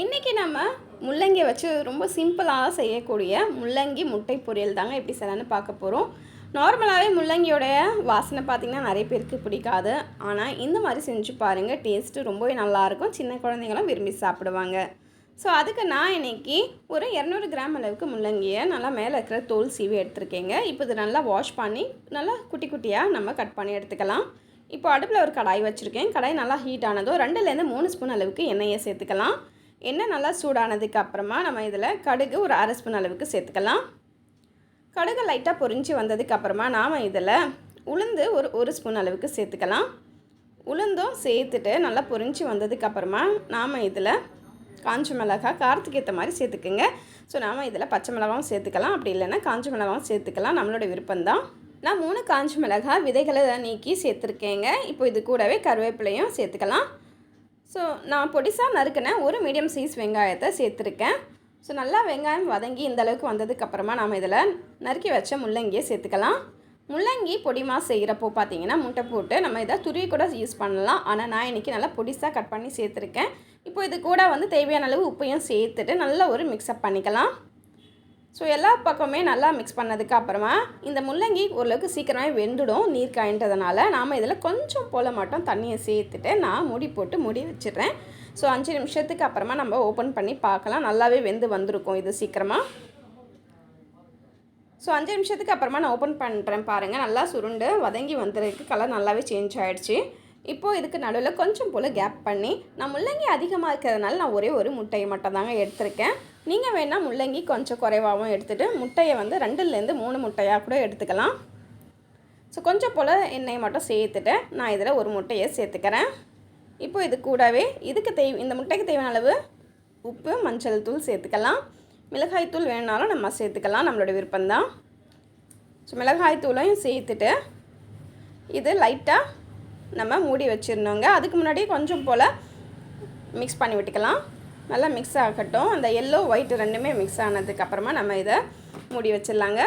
இன்றைக்கி நம்ம முள்ளங்கி வச்சு ரொம்ப சிம்பிளாக செய்யக்கூடிய முள்ளங்கி முட்டை பொரியல் தாங்க எப்படி செய்யலான்னு பார்க்க போகிறோம் நார்மலாகவே முள்ளங்கியோடைய வாசனை பார்த்திங்கன்னா நிறைய பேருக்கு பிடிக்காது. ஆனால் இந்த மாதிரி செஞ்சு பாருங்கள் டேஸ்ட்டு ரொம்பவே நல்லாயிருக்கும் சின்ன குழந்தைங்களும் விரும்பி சாப்பிடுவாங்க. ஸோ அதுக்கு நான் இன்னைக்கு ஒரு இரநூறு கிராம் அளவுக்கு முள்ளங்கியை நல்லா மேலே இருக்கிற தோல் சீவி எடுத்திருக்கேங்க. இப்போ இது நல்லா வாஷ் பண்ணி நல்லா குட்டி குட்டியாக நம்ம கட் பண்ணி எடுத்துக்கலாம். இப்போ அடுப்பில் ஒரு கடாய் வச்சுருக்கேன். கடாய் நல்லா ஹீட் ஆனதோ ரெண்டுலேருந்து மூணு ஸ்பூன் அளவுக்கு எண்ணெயை சேர்த்துக்கலாம். எண்ணெய் நல்லா சூடானதுக்கு அப்புறமா நம்ம இதில் கடுகு ஒரு அரை ஸ்பூன் அளவுக்கு சேர்த்துக்கலாம். கடுகு லைட்டாக பொரிஞ்சு வந்ததுக்கு அப்புறமா நாம் இதில் உளுந்து ஒரு ஒரு ஸ்பூன் அளவுக்கு சேர்த்துக்கலாம். உளுந்தும் சேர்த்துட்டு நல்லா பொரிஞ்சு வந்ததுக்கு அப்புறமா நாம் இதில் காஞ்ச மிளகாய் காரத்துக்கு ஏற்ற மாதிரி சேர்த்துக்குங்க. ஸோ நாம் இதில் பச்சை மிளகாவும் சேர்த்துக்கலாம். அப்படி இல்லைன்னா காஞ்ச மிளகாவும் சேர்த்துக்கலாம். நம்மளோட விருப்பம்தான் நான் மூணு காஞ்ச மிளகாய் விதைகளை நீக்கி சேர்த்துருக்கேங்க. இப்போ இது கூடவே கருவேப்பிலையும் சேர்த்துக்கலாம். ஸோ நான் பொடிசாக நறுக்கின ஒரு மீடியம் சைஸ் வெங்காயத்தை சேர்த்துருக்கேன். ஸோ நல்லா வெங்காயம் வதங்கி இந்த அளவுக்கு வந்ததுக்கப்புறமா நாம் இதில் நறுக்கி வச்ச முள்ளங்கியை சேர்த்துக்கலாம். முள்ளங்கி பொடிமா செய்கிறப்போ பார்த்தீங்கன்னா முட்டை போட்டு நம்ம இதை துருவி கூட யூஸ் பண்ணலாம். ஆனால் நான் இன்றைக்கி நல்லா பொடிசாக கட் பண்ணி சேர்த்துருக்கேன். இப்போ இது கூட வந்து தேவையான அளவு உப்பையும் சேர்த்துட்டு நல்லா ஒரு மிக்ஸ்அப் பண்ணிக்கலாம். ஸோ எல்லா பக்கமே நல்லா மிக்ஸ் பண்ணதுக்கு அப்புறமா இந்த முள்ளங்கி ஓரளவுக்கு சீக்கிரமே வெந்துடும் நீர் காயின்றதுனால நாம் இதில் கொஞ்சம் போல் மட்டும் தண்ணியை சேர்த்துட்டு நான் முடி போட்டு முடி வச்சிடுறேன். ஸோ அஞ்சு நிமிஷத்துக்கு அப்புறமா நம்ம ஓப்பன் பண்ணி பார்க்கலாம். நல்லாவே வெந்து வந்திருக்கும் இது சீக்கிரமாக ஸோ அஞ்சு நிமிஷத்துக்கு அப்புறமா நான் ஓப்பன் பண்ணுறேன் பாருங்கள் நல்லா சுருண்டு வதங்கி வந்திருக்கு. கலர் நல்லாவே சேஞ்ச் ஆகிடுச்சு இப்போது இதுக்கு நடுவில் கொஞ்சம் போல் கேப் பண்ணி நான் முள்ளங்கி அதிகமாக இருக்கிறதுனால நான் ஒரே ஒரு முட்டையை மட்டும் தாங்க எடுத்திருக்கேன். நீங்கள் வேணால் முள்ளங்கி கொஞ்சம் குறைவாகவும் எடுத்துகிட்டு முட்டையை வந்து ரெண்டுலேருந்து மூணு முட்டையாக கூட எடுத்துக்கலாம். ஸோ கொஞ்சம் போல் எண்ணெயை மட்டும் சேர்த்துட்டு நான் இதில் ஒரு முட்டையை சேர்த்துக்கிறேன். இப்போ இது கூடவே இதுக்கு தேவை இந்த முட்டைக்கு தேவையான அளவு உப்பு மஞ்சள் தூள் சேர்த்துக்கலாம். மிளகாய் தூள் வேணாலும் நம்ம சேர்த்துக்கலாம் நம்மளோட விருப்பம்தான். ஸோ மிளகாய் தூளையும் சேர்த்துட்டு இது லைட்டாக நம்ம மூடி வச்சிடணுங்க. அதுக்கு முன்னாடி கொஞ்சம் போல் மிக்ஸ் பண்ணி விட்டுக்கலாம். நல்லா மிக்ஸ் ஆகட்டும். அந்த எல்லோ ஒயிட் ரெண்டுமே மிக்ஸ் ஆனதுக்கப்புறமா நம்ம இதை மூடி வச்சிடலாங்க.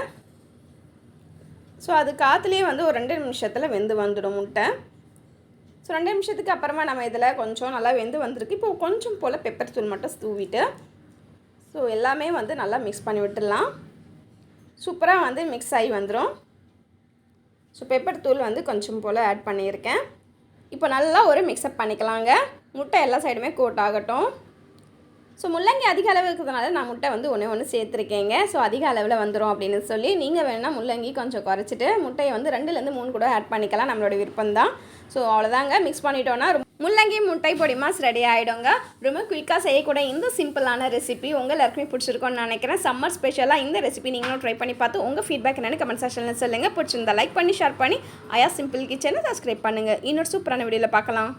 ஸோ அது காற்றுலேயே வந்து ஒரு ரெண்டு நிமிஷத்தில் வெந்து வந்துடும் முட்டை. ஸோ ரெண்டு நிமிஷத்துக்கு அப்புறமா நம்ம இதில் கொஞ்சம் நல்லா வெந்து வந்திருக்கு. இப்போ கொஞ்சம் போல் பெப்பர் தூள் மட்டும் தூவிட்டு ஸோ எல்லாமே வந்து நல்லா மிக்ஸ் பண்ணி விட்டுடலாம். சூப்பராக வந்து மிக்ஸ் ஆகி வந்துடும் ஸோ பெப்பர் தூள் வந்து கொஞ்சம் போல் ஆட் பண்ணியிருக்கேன். இப்போ நல்லா ஒரு மிக்ஸ்அப் பண்ணிக்கலாங்க. முட்டை எல்லா சைடுமே கோட் ஆகட்டும். ஸோ முள்ளங்கி அதிக அளவு இருக்கிறதுனால நான் முட்டை வந்து ஒன்று ஒன்று சேர்த்துருக்கேங்க. ஸோ அதிக அளவில் வந்துடும் அப்படின்னு சொல்லி நீங்கள் வேணால் முள்ளங்கி கொஞ்சம் குறைச்சிட்டு முட்டையை வந்து ரெண்டுலேருந்து மூணு கூட ஆட் பண்ணிக்கலாம். நம்மளோட விருப்பம் தான் ஸோ அவ்வளோதாங்க மிக்ஸ் பண்ணிட்டோன்னா முள்ளங்கி முட்டை பொடி மாஸ் ரெடி ஆகிடுங்க ரொம்ப குயிக்காக செய்யக்கூடிய இந்த சிம்பிளான ரெசிபி உங்கள் எல்லாருக்குமே பிடிச்சிருக்கோன்னு நினைக்கிறேன். சம்மர் ஸ்பெஷலாக இந்த ரெசிபி நீங்களும் ட்ரை பண்ணி பார்த்து உங்கள் ஃபீட்பேக் என்னென்னு கமெண்ட் செக்ஷனில் சொல்லுங்கள் பிடிச்சிருந்தா லைக் பண்ணி ஷேர் பண்ணி ஐயா சிம்பிள் கிச்சனை சப்ஸ்கிரைப் பண்ணுங்கள் இன்னொரு சூப்பரான வீடியோவில் பார்க்கலாம்.